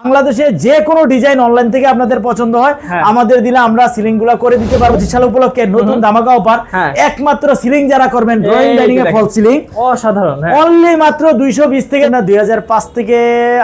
বাংলাদেশে যে কোনো ডিজাইন অনলাইন থেকে আপনাদের পছন্দ হয় হ্যাঁ। আমাদের দিলে আমরা সিলিংগুলা করে দিতে পারব। সাল উপলক্ষে নতুন ধামাকা অফার হ্যাঁ। একমাত্র সিলিং যারা করবেন ড্রয়িং ডাইনিং এ ফল সিলিং। অসাধারণ হ্যাঁ। অনলি মাত্র দুইশো বিশ থেকে না দুই থেকে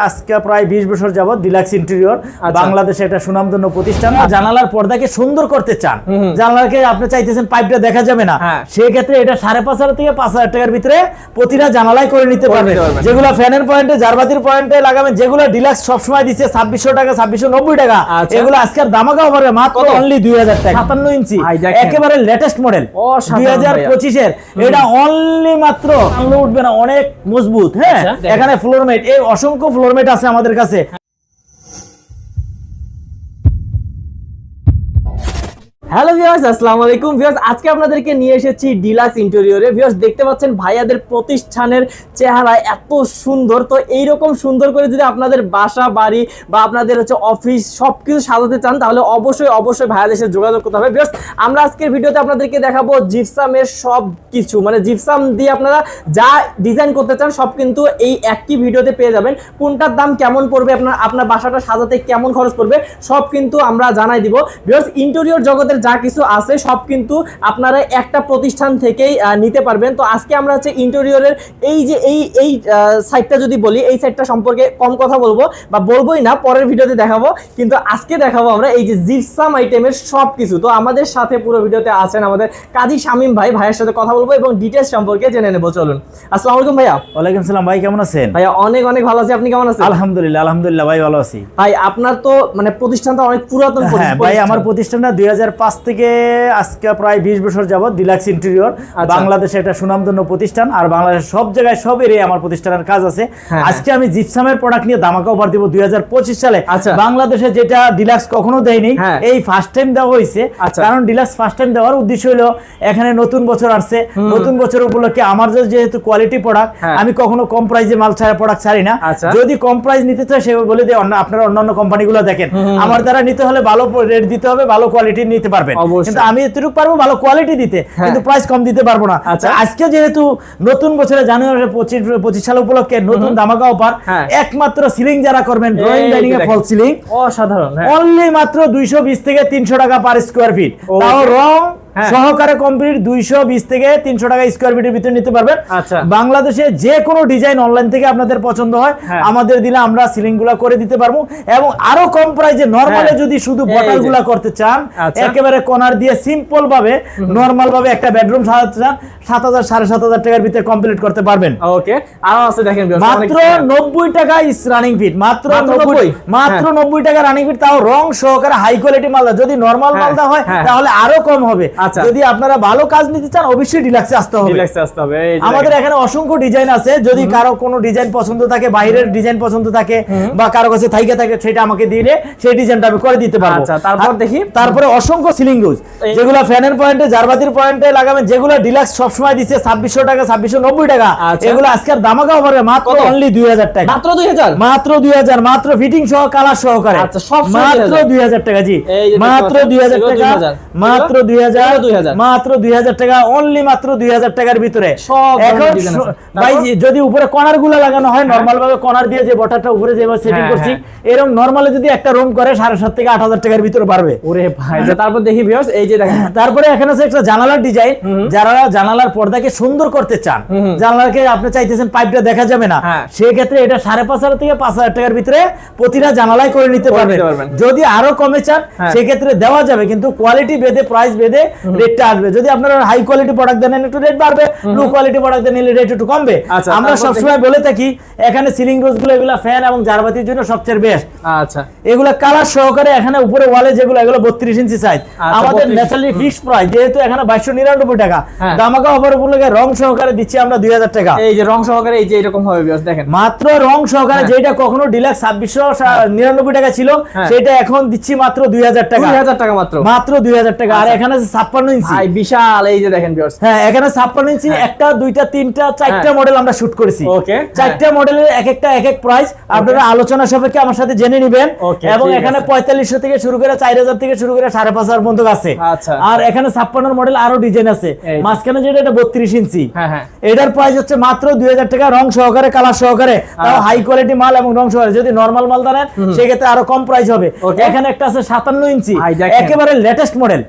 আজকে প্রায় বিশ বছর যাবত ডিলাক্স ইন্টেরিয়র। বাংলাদেশে একটা সুনামধন্য প্রতিষ্ঠান। জানালার পর্দাকে সুন্দর করতে চান। জানালাকে আপনি চাইতেছেন পাইপটা দেখা যাবে না। হ্যাঁ। সেক্ষেত্রে এটা সাড়ে পাঁচ হাজার থেকে পাঁচ হাজার টাকার ভিতরে প্রতিটা জানালায় করে নিতে করে পারবেন। নিতে পারবেন। যেগুলো ফ্যানের পয়েন্টে জারবাতির পয়েন্টে লাগাবেন যেগুলো ডিলাক্স সবসময় দিচ্ছে ছাব্বিশশো টাকা ছাব্বিশশো নব্বই টাকা। আচ্ছা। এগুলো আজকের দামাকা হবে মাত্র অনলি দুই হাজার টাকা। সাতান্ন ইঞ্চি। একেবারে লেটেস্ট মডেল দুই হাজার। পঁচিশের। এটা অনলি মাত্র উঠবে না অনেক মজবুত হ্যাঁ? আচ্ছা, এখানে ফ্লোরমেট এই অসংখ্য ফ্লোরমেট আছে আমাদের কাছে। হ্যালো ভিউয়ার্স আসসালামু আলাইকুম। ভিউয়ার্স আজকে আপনাদেরকে নিয়ে এসেছি ডিলাক্স ইন্টেরিয়রে ভিউয়ার্স দেখতে পাচ্ছেন ভাইয়াদের প্রতিষ্ঠানের চেহারা এত সুন্দর। তো এইরকম সুন্দর করে যদি আপনাদের বাসা, বাড়ি বা আপনাদের হচ্ছে অফিস সবকিছু সাজাতে চান, তাহলে অবশ্যই অবশ্যই ভাইয়াদের সাথে যোগাযোগ করতে হবে। ভিউয়ার্স আমরা আজকের ভিডিওতে আপনাদেরকে দেখাবো জিপসামের সব কিছু মানে জিপসাম দিয়ে আপনারা যা ডিজাইন করতে চান, সব কিন্তু এই একটি ভিডিওতে পেয়ে যাবেন। কোনটার দাম কেমন পড়বে, আপনার আপনার বাসাটা সাজাতে কেমন খরচ পড়বে, সব কিন্তু আমরা জানাই দিব। ভিউয়ার্স ইন্টেরিয়র জগতের যা কিছু আছে সব কিন্তু আপনারা একটা প্রতিষ্ঠান থেকেই নিতে পারবেন। তো আজকে আমরা হচ্ছে ইন্টেরিয়রের এই যে এই এই সাইডটা যদি বলি এই সাইডটা সম্পর্কে কম কথা বলব বা বলবোই না পরের ভিডিওতে দেখাবো। কিন্তু আজকে দেখাবো আমরা এই যে জিপসাম আইটেমের সব কিছু তো আমাদের সাথে পুরো ভিডিওতে আছেন আমাদের কাজী শামীম ভাই ভাইয়ের সাথে কথা বলব এবং ডিটেলস সম্পর্কে জেনে নেব। চলুন। আসসালামু আলাইকুম ভাইয়া। ওয়ালাইকুম সালাম ভাই কেমন আছেন? ভাইয়া অনেক অনেক ভালো আছি। আপনি কেমন আছেন? আলহামদুলিল্লাহ আলহামদুলিল্লাহ ভাই ভালো আছি। ভাই আপনার তো মানে প্রতিষ্ঠানটা অনেক পুরাতন হ্যাঁ। ভাই আমার প্রতিষ্ঠানটা দুই থেকে আজকে প্রায় বিশ বছর যাবত ডিলাক্স ইন্টেরিয়র আচ্ছা। বাংলাদেশে একটা সুনামধন্য প্রতিষ্ঠান আর বাংলাদেশের সব জায়গায় সব এরিয়া আমার প্রতিষ্ঠানের কাজ আছে হ্যাঁ। আজকে আমি জিপসামের প্রোডাক্ট নিয়ে দামাকা অফার দিব দুই সালে আচ্ছা। বাংলাদেশে যেটা ডিলাক্স কখনো দেয়নি হ্যাঁ। এই ফার্স্ট টাইম দেওয়া হয়েছে আচ্ছা। কারণ ডিলাক্স ফার্স্ট টাইম দেওয়ার উদ্দেশ্য হলো এখানে নতুন বছর আসছে নতুন বছর উপলক্ষে আমার যেহেতু কোয়ালিটি প্রোডাক্ট হ্যাঁ। আমি কখনো কম প্রাইসে মাল ছাড়া প্রোডাক্ট ছাড়ি না। যদি কম প্রাইস নিতে চায় সে বলে দিয়ে আপনারা অন্যান্য কোম্পানিগুলো দেখেন আমার দ্বারা নিতে হলে ভালো রেট দিতে হবে ভালো কোয়ালিটি নিতে পারবেন। কিন্তু আমি এতটুকু পারব ভালো কোয়ালিটি দিতে কিন্তু প্রাইস কম দিতে পারব না। আচ্ছা। আজকে যেহেতু নতুন বছরে জানুয়ারি পঁচিশ পঁচিশ সাল উপলক্ষে নতুন ধামাকা অফার হ্যাঁ। একমাত্র সিলিং যারা করবেন ড্রয়িং ডাইনিং এ ফল সিলিং অসাধারণ হ্যাঁ। অনলি মাত্র দুইশো বিশ থেকে তিনশো টাকা পার স্কোয়ার ফিট তাও রং হ্যাঁ। সহকারে কমপ্লিট দুইশো বিশ থেকে তিনশো টাকা স্কোয়ার ফিটের ভিতরে নিতে পারবেন আচ্ছা। বাংলাদেশে যে কোনো ডিজাইন অনলাইন থেকে আপনাদের পছন্দ হয় হ্যাঁ। আমাদের দিলে আমরা সিলিংগুলা করে দিতে পারব এবং আরও কম প্রাইজে নর্মালে হ্যাঁ। যদি শুধু বটাল বটলগুলা করতে চান আচ্ছা। একেবারে কনার দিয়ে সিম্পল ভাবে নর্মাল ভাবে একটা বেডরুম সাজাতে চান সাত হাজার সাড়ে সাত হাজার টাকার ভিতরে কমপ্লিট করতে পারবেন। ওকে আরও আছে দেখেন মাত্র নব্বই টাকা ইস রানিং ফিট মাত্র মাত্র নব্বই মাত্র। নব্বই টাকা রানিং ফিট তাও রং সহকারে হাই কোয়ালিটি মালদা। যদি নর্মাল মালদা হয়। তাহলে আরও কম হবে। যদি আপনারা ভালো কাজ নিতে চান অবশ্যই ডিলাক্সে আসতে হবে। Relax আসতে হবে, আমাদের এখানে অসংখ্য ডিজাইন আছে। যদি কারও কোনো ডিজাইন পছন্দ থাকে বাইরের ডিজাইন পছন্দ থাকে বা কারও কাছে থাইকে থাকে সেটা আমাকে দিলে সেই ডিজাইনটা আমি করে দিতে পারব। আচ্ছা, তারপর দেখি। তারপরে অসংখ্য সিলিং রুজ যেগুলো ফ্যানের পয়েন্টে জারবাতির পয়েন্টে লাগাবেন যেগুলো ডিলাক্স সবসময় দিচ্ছে ছাব্বিশশো টাকা ছাব্বিশশো নব্বই টাকা। আচ্ছা। এগুলো আজকের দামাকা হবে মাত্র অনলি দুই হাজার টাকা। মাত্র দুই হাজার? মাত্র দুই হাজার মাত্র ফিটিং সহ কালার সহকারে। আচ্ছা, সব মাত্র দুই হাজার টাকা জি। মাত্র দুই হাজার টাকা মাত্র দুই হাজার মাত্র দুই হাজার টাকা অনলি মাত্র দুই হাজার টাকার ভিতরে। এখন। ভাই যদি উপরে কর্নারগুলো লাগানো হয় নর্মাল ভাবে কর্নার দিয়ে যে বটারটা উপরে যেভাবে সেটিং হ্যাঁ, করছি হ্যাঁ। এরকম নর্মালি যদি একটা রুম করে সাড়ে সাত থেকে আট হাজার টাকার ভিতরে পারবে ওরে ভাই তারপর দেখি ভিউয়ার্স এই যে দেখেন। তারপরে এখানে আছে একটা জানালার ডিজাইন যারা জানালার পর্দাকে সুন্দর করতে চান। জানালাকে আপনি চাইতেছেন পাইপটা দেখা যাবে না। হ্যাঁ। সেই ক্ষেত্রে এটা সাড়ে পাঁচ হাজার থেকে পাঁচ হাজার টাকার ভিতরে প্রতিটা জানালাই করে নিতে পারবেন। যদি আরও কমে চান হ্যাঁ। সেক্ষেত্রে দেওয়া যাবে কিন্তু কোয়ালিটি বেঁধে প্রাইস বেঁধে রেটটা আসবে। যদি আপনারা হাই কোয়ালিটি প্রোডাক্ট দেন একটু রেট বাড়বে low quality product then rate একটু কমবে। আচ্ছা, আমরা সবসময় বলে থাকি এখানে সিলিং রোজগুলো এগুলো ফ্যান এবং জারবাতির জন্য সবচেয়ে বেস্ট আচ্ছা। এগুলো কালার সহকারে এখানে উপরে ওয়ালে যেগুলো এগুলো বত্রিশ ইঞ্চি সাইজ আচ্ছা, আমাদের 32 ন্যাচারালি ফিক্সড প্রাইস যেহেতু এখানে বাইশশো নিরানব্বই টাকা। হ্যাঁ। দামাকা অফার উপলক্ষে রং সহকারে দিচ্ছি আমরা দুই হাজার টাকা। এই যে রং সহকারে এই যে এরকম হবে দেখেন। মাত্র রং সহকারে হ্যাঁ। যেটা কখনো ডিলাক্স ছাব্বিশশো নিরানব্বই টাকা ছিল হ্যাঁ। সেটা এখন দিচ্ছি মাত্র দুই হাজার টাকা। দুই হাজার টাকা মাত্র। মাত্র দুই হাজার টাকা। আর আচ্ছা। এখানে আছে ছাপ্পান্ন ইঞ্চি। বিশাল এই যে দেখেন হ্যাঁ এখানে ছাপ্পান্ন ইঞ্চি একটা দুইটা তিনটা চারটা হ্যাঁ। মডেল আমরা শুট করেছি। চারটা মডেলের এক একটা এক এক প্রাইস আপনারা আলোচনা সাপেক্ষে আমার সাথে জেনে নিবেন। এবং এখানে। পঁয়তাল্লিশশো থেকে শুরু করে চার হাজার থেকে শুরু করে সাড়ে পাঁচ হাজার পর্যন্ত আছে। আচ্ছা। আর এখানে ছাপ্পান্ন মডেল আরও ডিজাইন আছে। মাঝখানে যেটা এটা বত্রিশ ইঞ্চি। হ্যাঁ হ্যাঁ। এটার প্রাইস হচ্ছে মাত্র দুই হাজার টাকা রং সহকারে কালার সহকারে। তাও আচ্ছা। হাই কোয়ালিটি মাল এবং রং সহকারে। যদি নর্মাল মাল সেক্ষেত্রে আরও কম প্রাইস হবে। এখানে একটা আছে সাতান্ন ইঞ্চি। একেবারে লেটেস্ট মডেল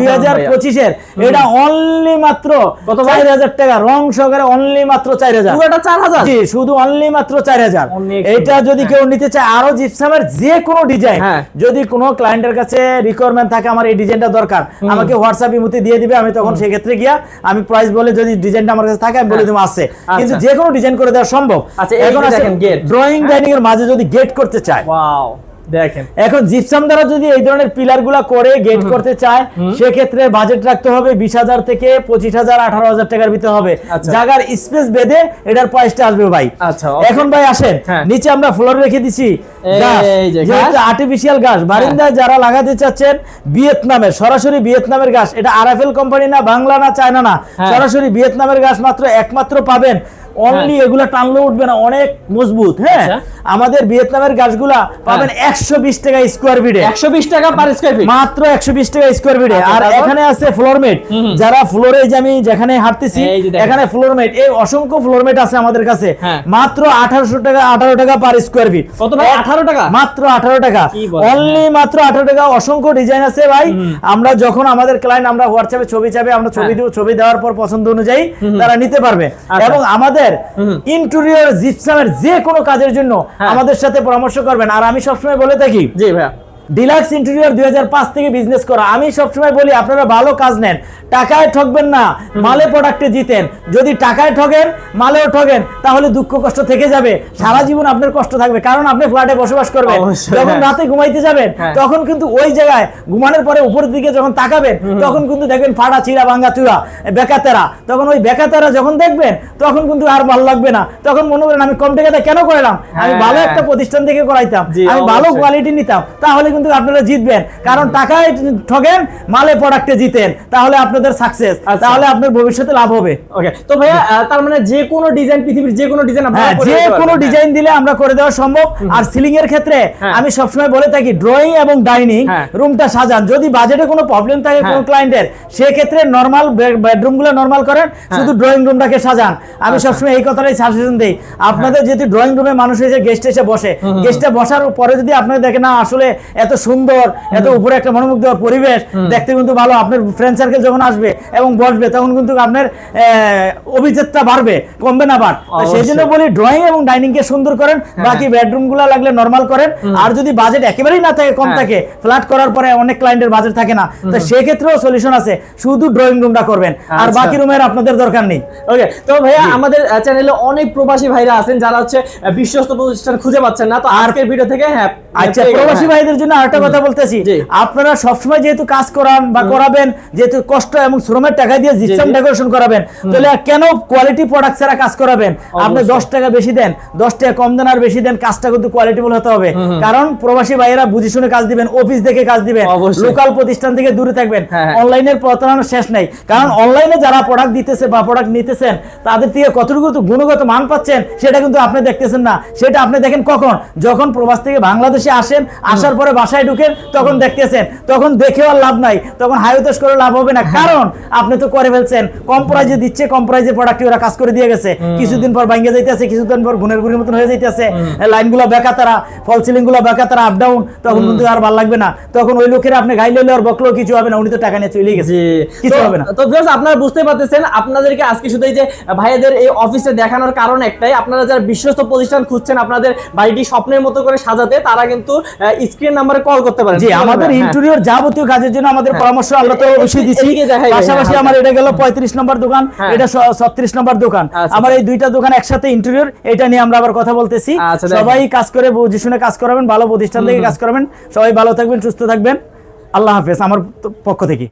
দুই হাজার পঁচিশের। এটা অনলি মাত্র চার হাজার টাকা। রং সহকারে অনলি মাত্র চার হাজার। চার হাজার? জি শুধু অনলি মাত্র চার হাজার। এটা যদি। কেউ নিতে চায় আরও জিপসামের যে কোনো ডিজাইন হ্যাঁ। যদি কোনো ক্লায়েন্টের কাছে রিকোয়ারমেন্ট থাকে আমার এই ডিজাইনটা দরকার আমাকে হোয়াটসঅ্যাপ ইমুতে দিয়ে দিবে আমি তখন সেই ক্ষেত্রে গিয়া আমি প্রাইস বলে যদি ডিজাইনটা আমার কাছে থাকে আমি বলে দিব দেবো আছে। কিন্তু আচ্ছা। যে কোনো ডিজাইন করে দেওয়া সম্ভব। আচ্ছা, এখন gate। ড্রয়িং ডাইনিং এর মাঝে যদি গেট করতে চায় ওয়াও দেখেন। এখন জিপসাম দ্বারা যদি এই ধরনের পিলারগুলা করে গেট করতে চায় সেক্ষেত্রে বাজেট রাখতে হবে বিশ হাজার থেকে পঁচিশ হাজার আঠারো হাজার টাকার ভিতরে হবে। আচ্ছা। জায়গার স্পেস বেঁধে এটার প্রাইসটা আসবে ভাই। আচ্ছা, এখন ভাই আসেন হ্যাঁ। নিচে আমরা ফ্লোর রেখে দিছি। আর্টিফিশিয়াল গাছ বারিন্দায় যারা লাগাতে চাচ্ছেন ভিয়েতনামের সরাসরি ভিয়েতনামের গাছ এটা আরএফএল কোম্পানি না বাংলা না চায়না না হ্যাঁ। সরাসরি ভিয়েতনামের গাছ মাত্র একমাত্র পাবেন। অনলি এগুলা টানলে উঠবে না অনেক মজবুত হ্যাঁ? আচ্ছা। আমাদের ভিয়েতনামের গাছগুলা পাবেন একশো বিশ টাকা স্কোয়ার ফিটে একশো বিশ টাকা পার স্কোয়ার ফিট মাত্র একশো বিশ টাকা স্কোয়ার ফিটে আচ্ছা, আর এখানে আছে ফ্লোরমেট যারা ফ্লোরে যে আমি যেখানে হাঁটতেছি। এখানে ফ্লোরমেট এই অসংখ্য ফ্লোরমেট আছে আমাদের কাছে। হ্যাঁ। মাত্র আঠারোশো টাকা আঠারো টাকা পার স্কোয়ার ফিট কত ভাই? আঠারো টাকা? মাত্র আঠারো টাকা। অনলি মাত্র আঠারো টাকা। অসংখ্য ডিজাইন আছে ভাই। আমরা যখন আমাদের ক্লায়েন্ট আমরা হোয়াটসঅ্যাপে ছবি চাবে আমরা ছবি হ্যাঁ। দিব ছবি দেওয়ার পর পছন্দ অনুযায়ী তারা নিতে পারবে। আচ্ছা। এবং আমাদের হুম। ইন্টেরিয়র জিপসামের যে কোনো কাজের জন্য হ্যাঁ। আমাদের সাথে পরামর্শ করবেন আর আমি সবসময় বলে থাকি জি ভাইয়া ডিলাক্স ইন্টেরিয়র দুই থেকে বিজনেস করা। আমি সবসময় বলি আপনারা ভালো কাজ নেন। টাকায় ঠকবেন না মালে প্রোডাক্টে জিতেন। যদি টাকায় ঠকেন মালেও ঠকেন তাহলে দুঃখ কষ্ট থেকে যাবে। সারা জীবন আপনার কষ্ট থাকবে কারণ আপনি ফ্ল্যাটে বসবাস করবেন। যখন হ্যাঁ। রাতে ঘুমাইতে যাবেন হ্যাঁ। তখন কিন্তু ওই জায়গায় ঘুমানোর পরে উপরের দিকে যখন তাকাবেন তখন কিন্তু দেখবেন ফাড়া চিরা ভাঙ্গা চূড়া বেকাতেরা। তখন ওই বেকাতেরা যখন দেখবেন তখন কিন্তু আর ভালো লাগবে না। তখন মনে করেন আমি কম টাকাতে কেন করলাম? আমি হ্যাঁ। ভালো একটা প্রতিষ্ঠান থেকে করাইতাম। আমি ভালো কোয়ালিটি নিতাম। তাহলে কিন্তু আপনারা জিতবেন। কারণ টাকায় ঠকেন মালে প্রোডাক্টে জিতেন। তাহলে আপনাদের সাকসেস আচ্ছা। তাহলে আপনার ভবিষ্যতে লাভ হবে। ওকে তো ভাইয়া তার মানে যে কোনো ডিজাইন পৃথিবীর যে কোনো ডিজাইন হ্যাঁ যে কোনো ডিজাইন দিলে আমরা করে দেওয়া সম্ভব। আর সিলিং এর ক্ষেত্রে হ্যাঁ। আমি সবসময় বলে থাকি ড্রয়িং এবং ডাইনিং হ্যাঁ। রুমটা সাজান। যদি বাজেটে কোনো প্রবলেম থাকে কোনো হ্যাঁ। ক্লায়েন্টের সেক্ষেত্রে নর্মাল বেডরুমগুলো নর্মাল করেন শুধু ড্রয়িং রুমটাকে সাজান। আমি আচ্ছা। সবসময় এই কথাটাই সাজেশন দিই। আপনাদের যেহেতু ড্রয়িং রুমে মানুষ এসে গেস্ট এসে বসে। গেস্টে বসার পরে যদি আপনারা দেখেন না আসলে এত সুন্দর এত উপরে একটা মনোমুগ্ধকর পরিবেশ দেখতে কিন্তু ভালো। আপনার ফ্রেন্ড সার্কেল যখন আসবে এবং বসবে তখন কিন্তু আপনার অভিজ্ঞতা বাড়বে কমবে না তো সেই জন্য বলি ড্রয়িং এবং ডাইনিং কে সুন্দর করেন বাকি বেডরুমগুলো লাগলে নরমাল করেন। আর যদি বাজেট একেবারেই না থাকে কম হ্যাঁ। থাকে ফ্ল্যাট করার পরে অনেক ক্লায়েন্টের বাজেট থাকে না। তো সেক্ষেত্রেও সলিউশন আছে। শুধু ড্রয়িং রুমটা করবেন। আর আচ্ছা। বাকি রুমের আপনাদের দরকার নেই। ওকে তো ভাইয়া আমাদের চ্যানেলে অনেক প্রবাসী ভাইরা আছেন যারা হচ্ছে বিশ্বস্ত প্রতিষ্ঠান খুঁজে পাচ্ছেন না। তো আজকের ভিডিও থেকে হ্যাঁ আচ্ছা প্রবাসী হ্যাঁ। ভাইদের জন্য আরেকটা কথা বলতেছি। আপনারা সবসময় যেহেতু কাজ করান বা করাবেন যেহেতু কষ্ট এবং শ্রমের টাকা দিয়ে জিপসাম ডেকোরেশন করাবেন তাহলে কেন কোয়ালিটি প্রোডাক্ট ছাড়া কাজ করাবেন? আপনি দশ টাকা বেশি দেন দশ টাকা কম দেন আর বেশি দেন কাজটা কিন্তু কোয়ালিটিফুল হতে হবে। কারণ প্রবাসী ভাইয়েরা বুঝে শুনে কাজ দিবেন অফিস দেখে কাজ দিবেন লোকাল প্রতিষ্ঠান থেকে দূরে থাকবেন হ্যাঁ, হ্যাঁ। অনলাইনের প্রতারণার শেষ নাই। কারণ অনলাইনে যারা প্রোডাক্ট দিতেছে বা প্রোডাক্ট নিতেছেন তাদের থেকে কতটুকু গুণগত মান পাচ্ছেন সেটা কিন্তু আপনি দেখতেছেন না। সেটা আপনি দেখেন কখন? যখন প্রবাস থেকে বাংলাদেশে আসেন আসার পরে বাসায় ঢুকেন তখন দেখতেছেন তখন দেখেও আর লাভ নাই তখন হাইওতেস করে লাভ হবে না। কারণ আপনি তো করে ফেলছেন কম প্রাইজে দিচ্ছে কম প্রাইজে প্রোডাক্ট ওরা কাজ করে দিয়ে গেছে। কিছুদিন পর ভাঙ্গে যাইতেছে কিছুদিন পর গুণের গুণের মতন হয়ে যাইতেছে। লাইনগুলো বেকা তারা ফল সিলিংগুলো বেকা তারা আপ ডাউন তখন কিন্তু আর ভালো লাগবে না। তখন ওই লোকের আপনি গাইলে আর বকলেও কিছু হবে না উনি তো টাকা নিয়ে চলে গেছে। কিছু হবে না। তো viewers, আপনারা বুঝতে পারতেছেন আপনাদেরকে আজকে শুধু এই যে ভাইয়াদের এই অফিসে দেখানোর কারণ একটাই আপনারা যারা বিশ্বস্ত প্রতিষ্ঠান খুঁজছেন আপনাদের বাড়িটি স্বপ্নের মতো করে সাজাতে তারা কিন্তু স্ক্রিন নাম্বারে কল করতে পারেন। জি আমাদের হ্যাঁ। ইন্টেরিয়র যাবতীয় কাজের জন্য আমাদের পরামর্শ আমরা তো অবশ্যই দিচ্ছি। পাশাপাশি হ্যাঁ। আমার এটা গেল পঁয়ত্রিশ নম্বর দোকান হ্যাঁ। এটা ছত্রিশ নম্বর দোকান। আচ্ছা, আমার এই দুইটা দোকান একসাথে ইন্টেরিয়র এটা নিয়ে আমরা আবার কথা বলতেছি। আচ্ছা, সবাই কাজ করে বুঝে শুনে কাজ করাবেন ভালো প্রতিষ্ঠান থেকে কাজ করাবেন। সবাই ভালো থাকবেন সুস্থ থাকবেন। আল্লাহ হাফেজ আমার পক্ষ থেকে।